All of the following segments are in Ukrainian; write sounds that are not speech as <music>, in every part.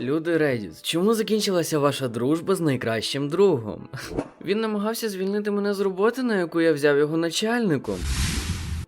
Люди Редіс, чому закінчилася ваша дружба з найкращим другом? Він намагався звільнити мене з роботи, на яку я взяв його начальником.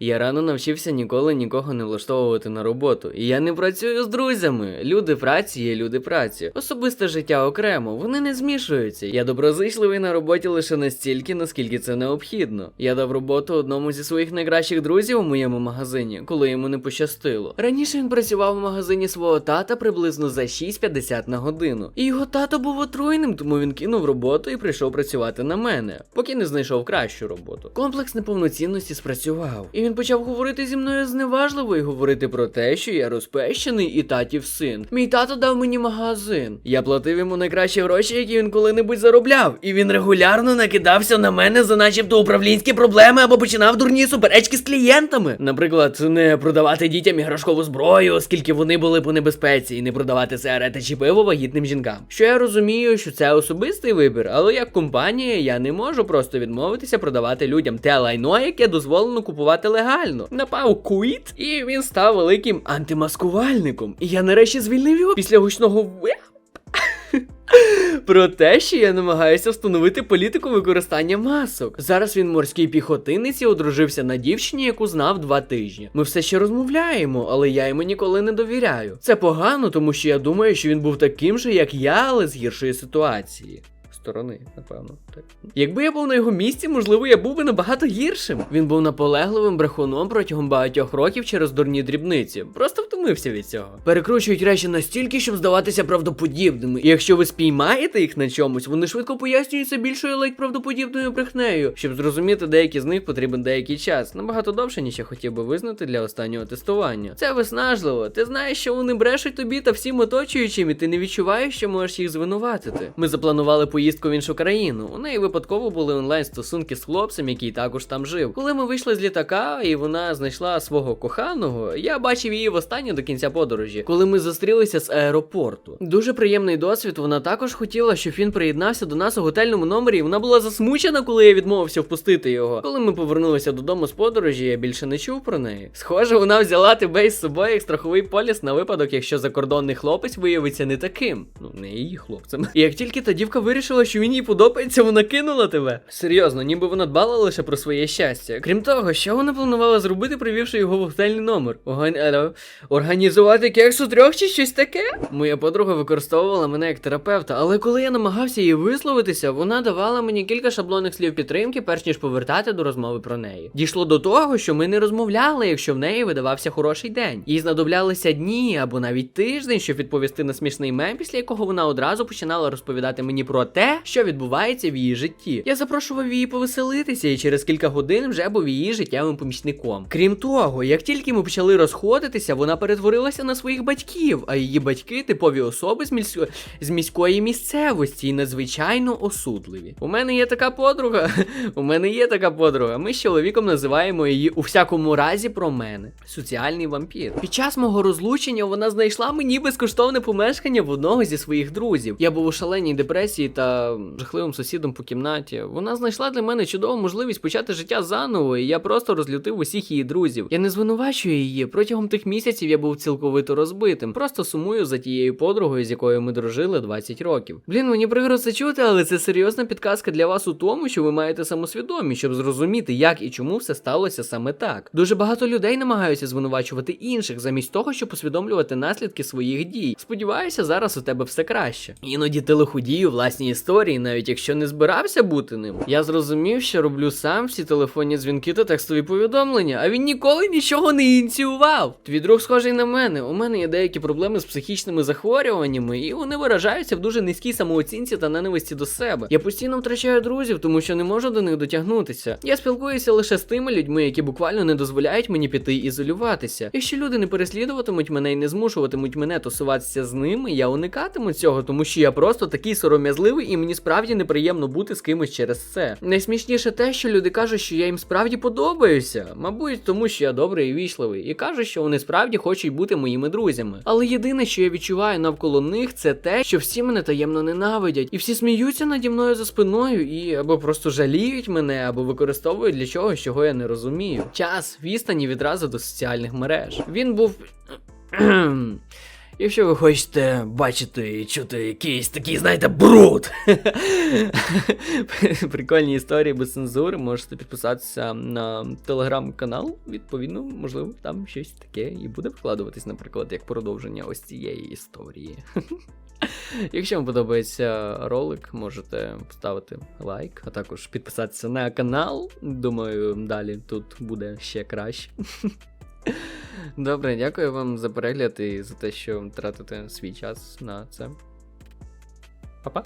Я рано навчився ніколи нікого не влаштовувати на роботу. І я не працюю з друзями. Люди праці є люди праці. Особисте життя окремо, вони не змішуються. Я доброзичливий на роботі лише настільки, наскільки це необхідно. Я дав роботу одному зі своїх найкращих друзів у моєму магазині, коли йому не пощастило. Раніше він працював у магазині свого тата приблизно за 6,50 на годину. І його тато був отруєним, тому він кинув роботу і прийшов працювати на мене, поки не знайшов кращу роботу. Комплекс неповноцінності спрацював, і він почав говорити зі мною зневажливо і говорити про те, що я розпещений і татів син. Мій тато дав мені магазин. Я платив йому найкращі гроші, які він коли-небудь заробляв. І він регулярно накидався на мене за начебто управлінські проблеми або починав дурні суперечки з клієнтами. Наприклад, не продавати дітям іграшкову зброю, оскільки вони були по небезпеці, і не продавати сигарети чи пиво вагітним жінкам. Що я розумію, що це особистий вибір, але як компанія я не можу просто відмовитися продавати людям те лайно, яке дозволено купувати легально. Напав куіт, і він став великим антимаскувальником. І я нарешті звільнив його після гучного. <laughs> Про те, що я намагаюся встановити політику використання масок. Зараз він морський піхотинець і одружився на дівчині, яку знав два тижні. Ми все ще розмовляємо, але я йому ніколи не довіряю. Це погано, тому що я думаю, що він був таким же, як я, але з гіршої ситуації. Сторони, напевно, так. Якби я був на його місці, можливо, я був би набагато гіршим. Він був наполегливим брехуном протягом багатьох років через дурні дрібниці. Просто втомився від цього. Перекручують речі настільки, щоб здаватися правдоподібними. І якщо ви спіймаєте їх на чомусь, вони швидко пояснюються більшою ледь правдоподібною брехнею. Щоб зрозуміти деякі з них потрібен деякий час. Набагато довше, ніж я хотів би визнати для останнього тестування. Це виснажливо. Ти знаєш, що вони брешуть тобі та всім оточуючим, і ти не відчуваєш, що можеш їх звинуватити. Ми запланували поїздку в іншу країну. У неї випадково були онлайн стосунки з хлопцем, який також там жив. Коли ми вийшли з літака, і вона знайшла свого коханого, я бачив її востаннє до кінця подорожі, коли ми зустрілися з аеропорту. Дуже приємний досвід. Вона також хотіла, щоб він приєднався до нас у готельному номері. і Вона була засмучена, коли я відмовився впустити його. Коли ми повернулися додому з подорожі, я більше не чув про неї. Схоже, вона взяла тебе із собою як страховий поліс на випадок, якщо закордонний хлопець виявиться не таким. Ну, не її хлопцем. І <laughs> як тільки та дівка вирішила, що він їй подобається, вона кинула тебе. Серйозно, ніби вона дбала лише про своє щастя. Крім того, що вона планувала зробити, привівши його в готельний номер? Оган... Організувати кекс у трьох чи щось таке? Моя подруга використовувала мене як терапевта, але коли я намагався їй висловитися, вона давала мені кілька шаблонних слів підтримки, перш ніж повертати до розмови про неї. Дійшло до того, що ми не розмовляли, якщо в неї видавався хороший день. Їй знадоблялися дні або навіть тиждень, щоб відповісти на смішний мем, після якого вона одразу починала розповідати мені про те, що відбувається в її житті. Я запрошував її повеселитися, і через кілька годин вже був її життєвим помічником. Крім того, як тільки ми почали розходитися, вона перетворилася на своїх батьків, а її батьки типові особи з, місько... з міської місцевості і надзвичайно осудливі. У мене є така подруга. <laughs> У мене є така подруга. Ми з чоловіком називаємо її у всякому разі про мене. Соціальний вампір. Під час мого розлучення вона знайшла мені безкоштовне помешкання в одного зі своїх друзів. Я був у шаленій депресії та жахливим сусідом по кімнаті. Вона знайшла для мене чудову можливість почати життя заново, і я просто розлютив усіх її друзів. Я не звинувачую її. Протягом тих місяців я був цілковито розбитим. Просто сумую за тією подругою, з якою ми дружили 20 років. Блін, мені прикро це чути, але це серйозна підказка для вас у тому, що ви маєте самосвідомість, щоб зрозуміти, як і чому все сталося саме так. Дуже багато людей намагаються звинувачувати інших, замість того, щоб усвідомлювати наслідки своїх дій. Сподіваюся, зараз у тебе все краще. Іноді телехудію власні історії, навіть якщо не збирався бути ним. Я зрозумів, що роблю сам всі телефонні дзвінки та текстові повідомлення, а він ніколи нічого не ініціював. Твій друг схожий на мене. У мене є деякі проблеми з психічними захворюваннями, і вони виражаються в дуже низькій самооцінці та ненависті до себе. Я постійно втрачаю друзів, тому що не можу до них дотягнутися. Я спілкуюся лише з тими людьми, які буквально не дозволяють мені піти ізолюватися. Якщо люди не переслідуватимуть мене і не змушуватимуть мене тусуватися з ними, я уникатиму цього, тому що я просто такий сором'язливий, і мені справді неприємно бути з кимось через це. Найсмішніше те, що люди кажуть, що я їм справді подобаюся. Мабуть, тому що я добрий і вічливий, і кажуть, що вони справді хочуть бути моїми друзями. Але єдине, що я відчуваю навколо них, це те, що всі мене таємно ненавидять, і всі сміються наді мною за спиною, і або просто жаліють мене, або використовують для чогось, чого я не розумію. Час відстані відразу до соціальних мереж. Він був. Якщо ви хочете бачити і чути якийсь такий, знаєте, бруд. <laughs> Прикольні історії без цензури, можете підписатися на телеграм-канал. Відповідно, можливо, там щось таке і буде вкладуватись, наприклад, як продовження ось цієї історії. <laughs> Якщо вам подобається ролик, можете поставити лайк, а також підписатися на канал. Думаю, далі тут буде ще краще. <laughs> Добре, дякую вам за перегляд і за те, що тратите свій час на це. Па-па!